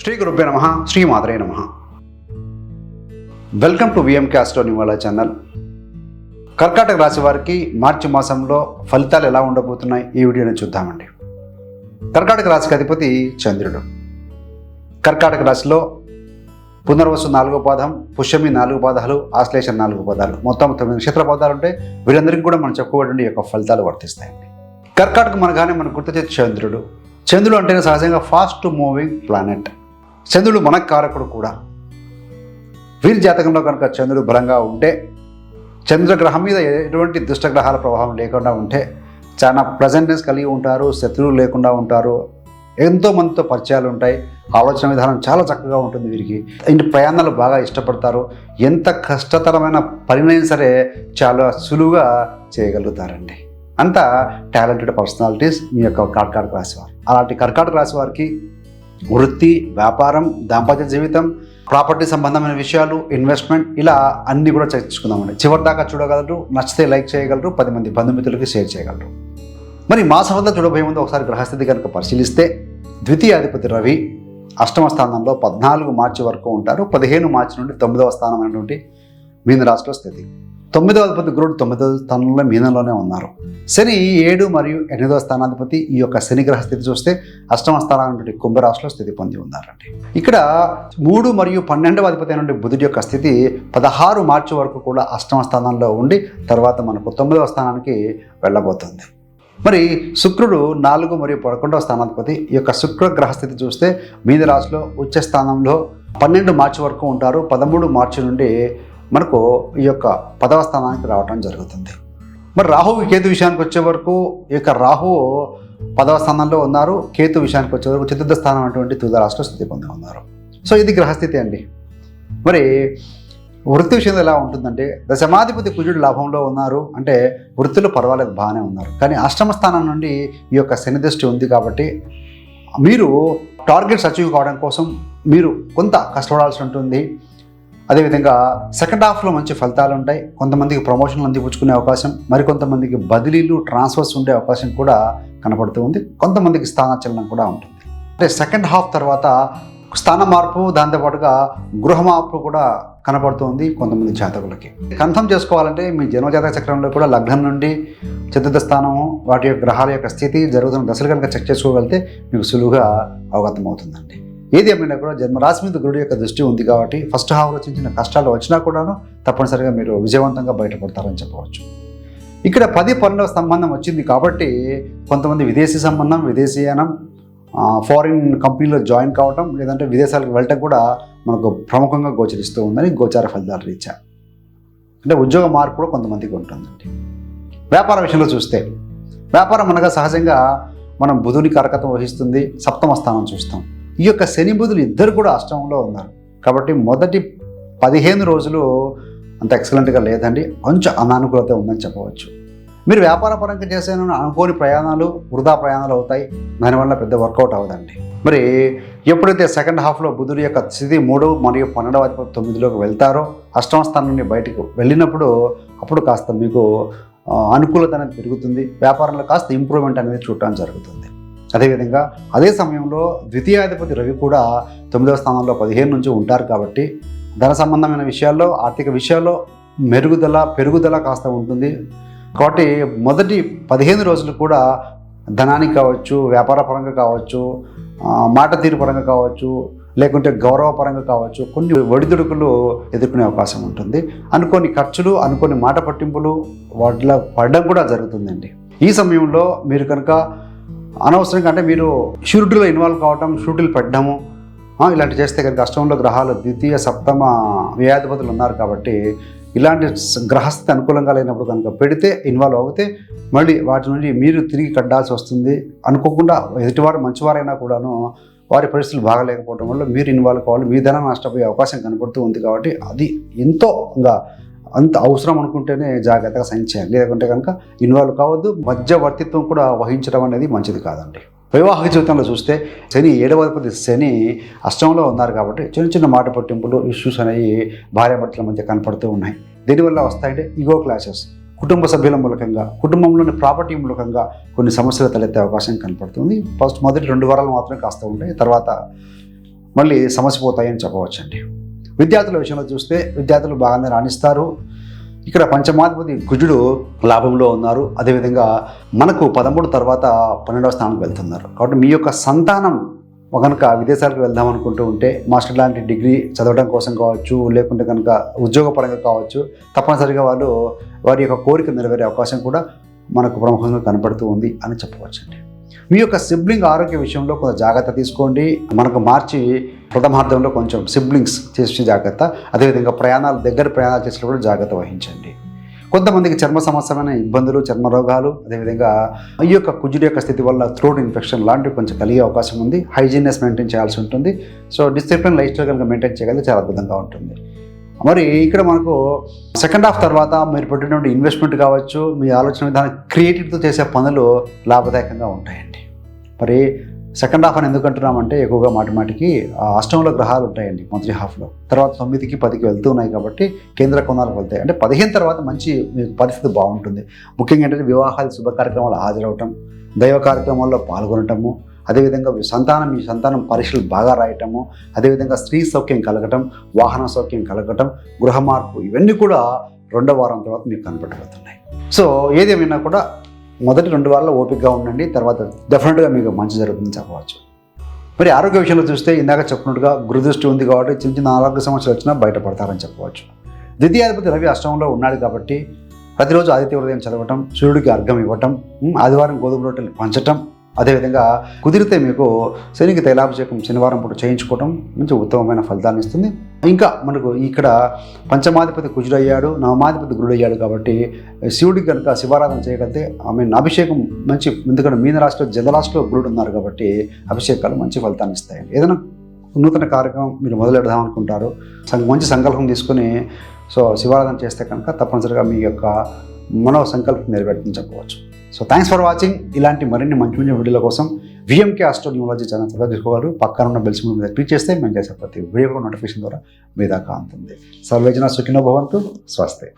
శ్రీ గురుభ్య నమ శ్రీ మాదరే నమ. వెల్కమ్ టు విఎం క్యాస్ట్రో నివాళ ఛానల్ కర్కాటక రాశి వారికి మార్చి మాసంలో ఫలితాలు ఎలా ఉండబోతున్నాయి ఈ వీడియోని చూద్దామండి. కర్కాటక రాశికి అధిపతి చంద్రుడు. కర్కాటక రాశిలో పునర్వసు నాలుగో పాదం పుష్యమి నాలుగు పాదాలు ఆశ్లేష నాలుగు పాదాలు. మొత్తం తొమ్మిది నక్షత్ర పాదాలు ఉంటే వీరందరికీ కూడా మనం చెప్పుకోవడం యొక్క ఫలితాలు వర్తిస్తాయండి. కర్కాటక మనగానే మనకు గుర్తొచ్చే చంద్రుడు. చంద్రుడు అంటేనే సహజంగా ఫాస్ట్ మూవింగ్ ప్లానెట్ చంద్రుడు మన కారకుడు కూడా. వీరి జాతకంలో కనుక చంద్రుడు బలంగా ఉంటే చంద్రగ్రహం మీద ఎటువంటి దుష్టగ్రహాల ప్రభావం లేకుండా ఉంటే చాలా ప్రజెంట్నెస్ కలిగి ఉంటారు శత్రువులు లేకుండా ఉంటారు ఎంతో మందితో పరిచయాలు ఉంటాయి ఆలోచన విధానం చాలా చక్కగా ఉంటుంది వీరికి. ఇంటి ప్రయాణాలు బాగా ఇష్టపడతారు ఎంత కష్టతరమైన పనినైనా సరే చాలా సులువుగా చేయగలుగుతారండి. అంత టాలెంటెడ్ పర్సనాలిటీస్ మీ యొక్క కర్కాటక రాశి వారు. అలాంటి కర్కాటక రాశి వారికి వృత్తి వ్యాపారం దాంపత్య జీవితం ప్రాపర్టీ సంబంధమైన విషయాలు ఇన్వెస్ట్మెంట్ ఇలా అన్నీ కూడా చర్చించుకుందామండి. చివరి దాకా చూడగలరు నచ్చితే లైక్ చేయగలరు పది మంది బంధుమిత్రులకి షేర్ చేయగలరు. మరి మాసమంతా చూడబోయే ముందు ఒకసారి గ్రహస్థితి కనుక పరిశీలిస్తే ద్వితీయాధిపతి రవి అష్టమ స్థానంలో పద్నాలుగు మార్చి వరకు ఉంటారు పదిహేను మార్చి నుండి తొమ్మిదవ స్థానం అనేటువంటి మీన రాశిలో స్థితి. తొమ్మిదవ అధిపతి గురుడు తొమ్మిదవ స్థానంలో మీనంలోనే ఉన్నారు. శని ఏడు మరియు ఎనిమిదవ స్థానాధిపతి ఈ యొక్క శనిగ్రహ స్థితి చూస్తే అష్టమ స్థానాన్ని కుంభరాశిలో స్థితి పొంది ఉన్నారండి. ఇక్కడ మూడు మరియు పన్నెండవ అధిపతి అయిన బుధుడి యొక్క స్థితి పదహారు మార్చి వరకు కూడా అష్టమ స్థానంలో ఉండి తర్వాత మనకు తొమ్మిదవ స్థానానికి వెళ్ళబోతుంది. మరి శుక్రుడు నాలుగు మరియు పదకొండవ స్థానాధిపతి ఈ యొక్క శుక్రగ్రహ స్థితి చూస్తే మీన రాశిలో ఉచ్చ స్థానంలో పన్నెండు మార్చి వరకు ఉంటారు. పదమూడు మార్చి నుండి మనకు ఈ యొక్క పదవ స్థానానికి రావడం జరుగుతుంది. మరి రాహు కేతు విషయానికి వచ్చే వరకు ఈ యొక్క రాహు పదవ స్థానంలో ఉన్నారు. కేతు విషయానికి వచ్చే వరకు చతుర్థ స్థానం అటువంటి తులరాశిలో స్థితి పొంది ఉన్నారు. సో ఇది గ్రహస్థితి అండి. మరి వృత్తి విషయంలో ఎలా ఉంటుందంటే దశమాధిపతి కుజుడు లాభంలో ఉన్నారు. అంటే వృత్తులు పర్వాలేదు బాగానే ఉన్నారు. కానీ అష్టమ స్థానం నుండి ఈ యొక్క శని దృష్టి ఉంది కాబట్టి మీరు టార్గెట్స్ అచీవ్ కావడం కోసం మీరు కొంత కష్టపడాల్సి ఉంటుంది. అదేవిధంగా సెకండ్ హాఫ్లో మంచి ఫలితాలు ఉంటాయి. కొంతమందికి ప్రమోషన్లు అందిపుచ్చుకునే అవకాశం మరికొంతమందికి బదిలీలు ట్రాన్స్ఫర్స్ ఉండే అవకాశం కూడా కనపడుతూ ఉంది. కొంతమందికి స్థానచలనం కూడా ఉంటుంది. అంటే సెకండ్ హాఫ్ తర్వాత స్థాన మార్పు దాంతోపాటుగా గృహ మార్పు కూడా కనపడుతుంది కొంతమంది జాతకులకి. కన్ఫర్మ్ చేసుకోవాలంటే మీ జన్మజాతక చక్రంలో కూడా లగ్నం నుండి చతుర్థ స్థానము వాటి యొక్క గ్రహాల యొక్క స్థితి జరుగుతున్న దశలు కనుక చెక్ చేసుకోగలిగితే మీకు సులువుగా అవగతం అవుతుందండి ఏది ఏమైనా కూడా జన్మరాశి మీద గురుడు యొక్క దృష్టి ఉంది కాబట్టి ఫస్ట్ హాఫ్లో చిన్న కష్టాలు వచ్చినా కూడాను తప్పనిసరిగా మీరు విజయవంతంగా బయటపడతారని చెప్పవచ్చు. ఇక్కడ పది పన్నెండవ సంబంధం వచ్చింది కాబట్టి కొంతమంది విదేశీ సంబంధం విదేశీయానం ఫారిన్ కంపెనీలో జాయిన్ కావటం లేదంటే విదేశాలకు వెళ్ళటం కూడా మనకు ప్రముఖంగా గోచరిస్తూ ఉందని గోచార ఫలితాలు రీత్యా. అంటే ఉద్యోగ మార్పు కూడా కొంతమందికి ఉంటుందండి. వ్యాపార విషయంలో చూస్తే వ్యాపారం అనగా సహజంగా మనం బుధుని కరకతం వహిస్తుంది సప్తమ స్థానం చూస్తాం. ఈ యొక్క శని బుధులు ఇద్దరు కూడా అష్టమంలో ఉన్నారు. కాబట్టి మొదటి పదిహేను రోజులు అంత ఎక్సలెంట్గా లేదండి. కొంచెం అనానుకూలత ఉందని చెప్పవచ్చు. మీరు వ్యాపార పరంగా చేసే అనుకోని ప్రయాణాలు వృధా ప్రయాణాలు అవుతాయి. దానివల్ల పెద్ద వర్కౌట్ అవ్వదండి. మరి ఎప్పుడైతే సెకండ్ హాఫ్లో బుధుడి యొక్క స్థితి మూడు మరియు పన్నెండవ అధిపతి తొమ్మిదిలోకి వెళ్తారో అష్టమ స్థానం నుండి బయటకు వెళ్ళినప్పుడు అప్పుడు కాస్త మీకు అనుకూలత అనేది పెరుగుతుంది. వ్యాపారంలో కాస్త ఇంప్రూవ్మెంట్ అనేది చూడటం జరుగుతుంది. అదేవిధంగా అదే సమయంలో ద్వితీయాధిపతి రవి కూడా తొమ్మిదవ స్థానంలో పదిహేను నుంచి ఉంటారు కాబట్టి ధన సంబంధమైన విషయాల్లో ఆర్థిక విషయాల్లో మెరుగుదల పెరుగుదల కాస్త ఉంటుంది. కాబట్టి మొదటి పదిహేను రోజులు కూడా ధనానికి కావచ్చు వ్యాపార పరంగా కావచ్చు మాట తీరు పరంగా కావచ్చు లేకుంటే గౌరవపరంగా కావచ్చు కొన్ని ఒడిదుడుకులు ఎదుర్కొనే అవకాశం ఉంటుంది. అనుకోని ఖర్చులు అనుకోని మాట పట్టింపులు వాటిలో పడడం కూడా జరుగుతుందండి. ఈ సమయంలో మీరు కనుక అనవసరంగా అంటే మీరు షూరిటీలో ఇన్వాల్వ్ కావటం షూరిటీలు పెట్టడము ఇలాంటివి ఇలాంటి చేస్తే కనుక అష్టంలో గ్రహాలు ద్వితీయ సప్తమ వ్యాధిపతులు ఉన్నారు కాబట్టి ఇలాంటి గ్రహస్థితి అనుకూలంగా లేనప్పుడు కనుక పెడితే ఇన్వాల్వ్ అవుతే మళ్ళీ వాటి నుండి మీరు తిరిగి కట్టాల్సి వస్తుంది. అనుకోకుండా ఎదుటివారు మంచివారైనా కూడాను వారి పరిస్థితులు బాగలేకపోవడం వల్ల మీరు ఇన్వాల్వ్ కావాలి మీ ధనం నష్టపోయే అవకాశం కనబడుతూ ఉంది కాబట్టి అది ఎంతో ఇంకా అంత అవసరం అనుకుంటేనే జాగ్రత్తగా సైన్ చేయాలి. లేకుంటే కనుక ఇన్వాల్వ్ కావద్దు. మధ్యవర్తిత్వం కూడా వహించడం అనేది మంచిది కాదండి. వైవాహిక జీవితంలో చూస్తే శని ఏడవది శని అష్టంలో ఉన్నారు కాబట్టి చిన్న చిన్న మాట పట్టింపులు ఇష్యూస్ అనేవి భార్యాభర్తల మధ్య కనపడుతూ ఉన్నాయి. దీనివల్ల వస్తాయంటే ఈగో క్లాషెస్ కుటుంబ సభ్యుల మూలకంగా కుటుంబంలోని ప్రాపర్టీ మూలకంగా కొన్ని సమస్యలు తలెత్తే అవకాశం కనపడుతుంది. ఫస్ట్ మొదటి రెండు వారాలు మాత్రమే కాస్త ఉంటాయి. తర్వాత మళ్ళీ సమస్య పోతాయని చెప్పవచ్చండి. విద్యార్థుల విషయంలో చూస్తే విద్యార్థులు బాగానే రాణిస్తారు. ఇక్కడ పంచమాధిపతి కుజుడు లాభంలో ఉన్నారు. అదేవిధంగా మనకు పదమూడు తర్వాత పన్నెండవ స్థానానికి వెళ్తున్నారు. కాబట్టి మీ యొక్క సంతానం కనుక విదేశాలకు వెళ్దాం అనుకుంటూ ఉంటే మాస్టర్ లాంటి డిగ్రీ చదవడం కోసం కావచ్చు లేకుంటే కనుక ఉద్యోగపరంగా కావచ్చు తప్పనిసరిగా వాళ్ళు వారి యొక్క కోరిక నెరవేరే అవకాశం కూడా మనకు ప్రముఖంగా కనపడుతూ ఉంది అని చెప్పవచ్చండి. మీ యొక్క సిబ్లింగ్ ఆరోగ్య విషయంలో కొంత జాగ్రత్త తీసుకోండి. మనకు మార్చి ప్రథమార్థంలో కొంచెం సిబ్లింగ్స్ చేసే జాగ్రత్త అదేవిధంగా ప్రయాణాలు దగ్గర ప్రయాణాలు చేసేటప్పుడు జాగ్రత్త వహించండి. కొంతమందికి చర్మ సమస్యమైన ఇబ్బందులు చర్మ రోగాలు అదేవిధంగా ఈ యొక్క కుజుడి యొక్క స్థితి వల్ల థ్రోట్ ఇన్ఫెక్షన్ లాంటివి కొంచెం కలిగే అవకాశం ఉంది. హైజీనెస్ మెయింటైన్ చేయాల్సి ఉంటుంది. సో డిసిప్లిన్ లైఫ్ స్టైల్ కనుక మెయింటైన్ చేయగలిగితే చాలా అద్భుతంగా ఉంటుంది. మరి ఇక్కడ మనకు సెకండ్ హాఫ్ తర్వాత మీరు పెట్టినటువంటి ఇన్వెస్ట్మెంట్ కావచ్చు మీ ఆలోచన విధానం క్రియేటివ్తో చేసే పనులు లాభదాయకంగా ఉంటాయండి. మరి సెకండ్ హాఫ్ అని ఎందుకు అంటున్నామంటే ఎక్కువగా మాటి మాటికి అష్టంలో గ్రహాలు ఉంటాయండి మొదటి హాఫ్లో తర్వాత తొమ్మిదికి పదికి వెళ్తూ ఉన్నాయి కాబట్టి కేంద్ర కోణాలకు వెళ్తాయి. అంటే పదిహేను తర్వాత మంచి మీకు పరిస్థితి బాగుంటుంది. ముఖ్యంగా ఏంటంటే వివాహాలు శుభ కార్యక్రమాలు హాజరవటం దైవ కార్యక్రమాల్లో పాల్గొనటము అదేవిధంగా సంతానం మీ సంతానం పరీక్షలు బాగా రాయటము అదేవిధంగా స్త్రీ సౌఖ్యం కలగటం వాహన సౌఖ్యం కలగటం గృహ మార్పు ఇవన్నీ కూడా రెండో వారం తర్వాత మీకు కనపడబోతున్నాయి సో ఏదేమైనా కూడా మొదటి రెండు వారాలు ఓపికగా ఉండండి తర్వాత డెఫినెట్గా మీకు మంచి జరుగుతుందని చెప్పవచ్చు. మరి ఆరోగ్య విషయంలో చూస్తే ఇందాక చెప్పినట్టుగా గురుదృష్టి ఉంది కాబట్టి చిన్న చిన్న ఆరోగ్య సమస్యలు వచ్చినా బయటపడతారని చెప్పవచ్చు. ద్వితీయాధిపతి రవి అష్టమంలో ఉన్నాడు కాబట్టి ప్రతిరోజు ఆదిత్య ఉదయం చదవటం సూర్యుడికి అర్ఘం ఇవ్వటం ఆదివారం గోధుమ రొట్టెలు పంచటం అదేవిధంగా కుదిరితే మీకు శనికి తైలాభిషేకం శనివారం పూట చేయించుకోవటం మంచి ఉత్తమమైన ఫలితాన్ని ఇస్తుంది. ఇంకా మనకు ఇక్కడ పంచమాధిపతి కుజుడయ్యాడు నవమాధిపతి గురుడయ్యాడు కాబట్టి శివుడికి కనుక శివారాధన చేయగలిగితే ఆమె అభిషేకం మంచి ఎందుకంటే మీన రాశిలో జలరాశిలో గురుడు ఉన్నారు కాబట్టి అభిషేకాలు మంచి ఫలితాన్ని ఇస్తాయి. ఏదైనా నూతన కార్యక్రమం మీరు మొదలెడదాం అనుకుంటారు. మంచి సంకల్పం తీసుకొని సో శివారాధన చేస్తే కనుక తప్పనిసరిగా మీ యొక్క మనో సంకల్పం నెరవేరుతుందని చెప్పవచ్చు. సో థ్యాంక్స్ ఫర్ వాచింగ్ ఇలాంటి మరిన్ని మంచి మంచి వీడియోల కోసం విఎంకే ఆస్ట్రోన్యూమాలజీ ఛానల్ సబ్స్క్రైబ్ చేసుకోగలరు. పక్కన ఉన్న బెల్స్ మీద క్లిక్ చేస్తే మేము చేసే ప్రతి వీడియో నోటిఫికేషన్ ద్వారా మీ దాకా అందుతుంది సర్వేజన సుఖినో భవంతు. స్వస్తే.